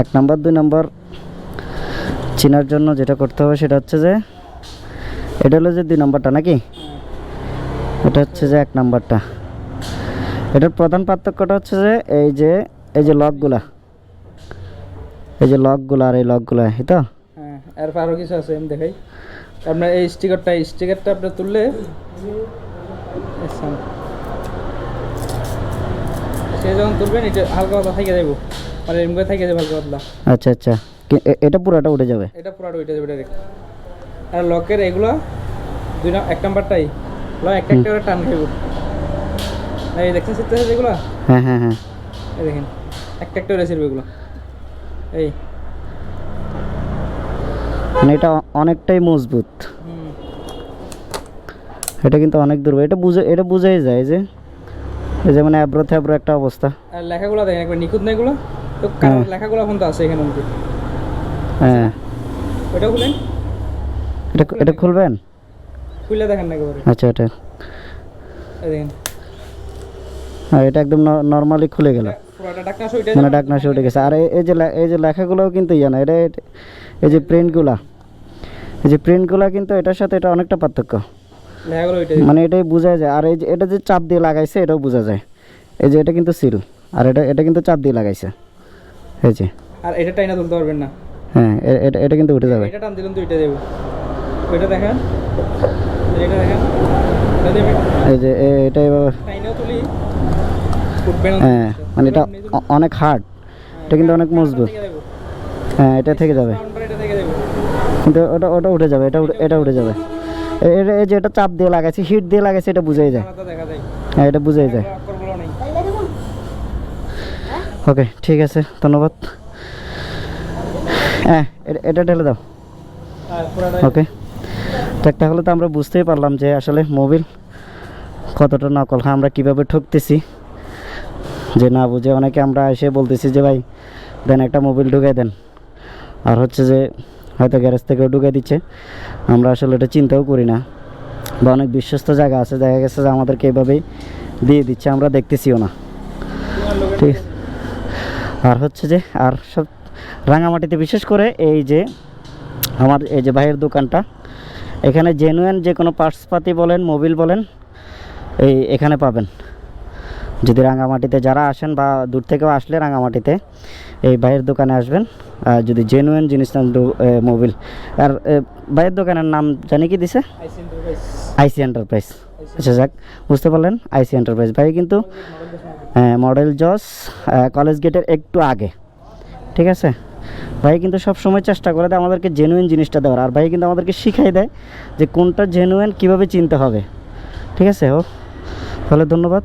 এক নাম্বার, দুই নাম্বার চেনার জন্য যেটা করতে হবে সেটা হচ্ছে যে, এটা হলো যে দুই নাম্বারটা নাকি? এটা হচ্ছে যে এক নাম্বারটা। এটার প্রধান পার্থক্যটা হচ্ছে যে, এই যে এই যে লকগুলা, এই যে লকগুলো আর এই লকগুলো, এই তো? হ্যাঁ আরও কিছু আছে, আমি দেখাই। আপনার এই স্টিকারটা স্টিকারটা আপনার তুললে সে যখন তুলবেন এটা হালকা পাতলা থেকে যাব মানে এমনি থেকে যাবে হালকা পাতলা। আচ্ছা আচ্ছা। এটা পুরোটা উঠে যাবে? এটা পুরো ওইটা যাবে ডাইরেক্ট আর লকের এগুলো দুই নাম এক নাম্বারটাই। ল একটা একটা করে টান খাইব। এই দেখছেন যেগুলো হ্যাঁ হ্যাঁ হ্যাঁ। এই দেখেন একটা একটা করে এগুলো। এই। মানে এটা অনেকটাই মজবুত। এটা কিন্তু অনেক দূর। এটা বুঝে এটা বুঝেই যায় যে এই যে মানে অ্যাব্রো থ্যাব্রো একটা অবস্থা। আর লেখাগুলো দেখেন একবার নিখুঁত না এগুলো? তো হ্যাঁ। লেখাগুলো এখন তো আছে এখানে মধ্যে হ্যাঁ। ওইটা খুলেন? এটা এটা খুলবেন? খুলে দেখেন না একেবারে। আচ্ছা এটা। দেখেন। হ্যাঁ এটা একদম নর্মালি খুলে গেল। মানে ডাকনা উঠে গেছে। আর এই- যে এই যে লেখাগুলোও কিন্তু ইয়ে না এটা এই যে প্রিন্টগুলা এই যে প্রিন্টগুলা কিন্তু এটার সাথে এটা অনেকটা পার্থক্য। মানে এটাই বোঝা যায়। আর এই যে এটা যে চাপ দিয়ে লাগাইছে এটাও বোঝা যায়। এই যে এটা কিন্তু সিল। আর এটা এটা কিন্তু চাপ দিয়ে লাগাইছে। এই যে। আর এটা টাইনা তুলতে পারবেন না। হ্যাঁ এটা এটা কিন্তু উঠে যাবে। এটা টান দিলেন তো ওইটা যাব ওইটা দেখেন। এটা দেখেন। এটা দেবে। এই যে এটা এভাবে তুলি। হ্যাঁ মানে এটা অনেক হার্ড। এটা কিন্তু অনেক মজবুত। হ্যাঁ এটা থেকে যাবে। কিন্তু ওটা ওটা উঠে যাবে। এটা এটা উঠে যাবে। এই যে এটা চাপ দিয়ে লাগাইছে হিট দিয়ে লাগাইছে এটা বুঝেই যায়। হ্যাঁ এটা বুঝেই যায়। ওকে ঠিক আছে ধন্যবাদ। হ্যাঁ এটা- ঢেলে দাও। ওকে। তো একটা হলে তো আমরা বুঝতেই পারলাম যে আসলে মোবিল কতটা নকল। হ্যাঁ আমরা কীভাবে ঠকতেছি যে না বুঝে। অনেকে আমরা এসে বলতেছি যে ভাই দেন একটা মোবিল ঢুকাই দেন। আর হচ্ছে যে হয়তো গ্যারেজ থেকেও ঢুকাই দিচ্ছে। আমরা আসলে এটা চিন্তাও করি না। বা অনেক বিশ্বস্ত জায়গা আছে, দেখা গেছে যে আমাদেরকে এভাবেই দিয়ে দিচ্ছে, আমরা দেখতেছিও না। ঠিক আর হচ্ছে যে, আর সব রাঙামাটিতে বিশেষ করে এই যে, আমার এই যে ভাইয়ের দোকানটা, এখানে জেনুয়েন যে কোনো পার্টস পার্টসপাতি বলেন মোবিল বলেন, এই এখানে পাবেন। যদি রাঙামাটিতে যারা আসেন বা দূর থেকেও আসলে রাঙামাটিতে এই ভাইয়ের দোকানে আসবেন। আর যদি জেনুয়েন জিনিস না মোবিল আর ভাইয়ের দোকানের নাম জানি কি দিছে? আইসি এন্টারপ্রাইজ আচ্ছা যাক বুঝতে পারলেন আইসি এন্টারপ্রাইজ ভাই কিন্তু হ্যাঁ মডেল জস কলেজ গেটের একটু আগে। ঠিক আছে? ভাই কিন্তু সব সময় চেষ্টা করে দেয় আমাদেরকে জেনুইন জিনিসটা দেওয়ার। আর ভাই কিন্তু আমাদেরকে শিখাই দেয় যে কোনটা জেনুইন কীভাবে চিনতে হবে। ঠিক আছে ও? তাহলে ধন্যবাদ।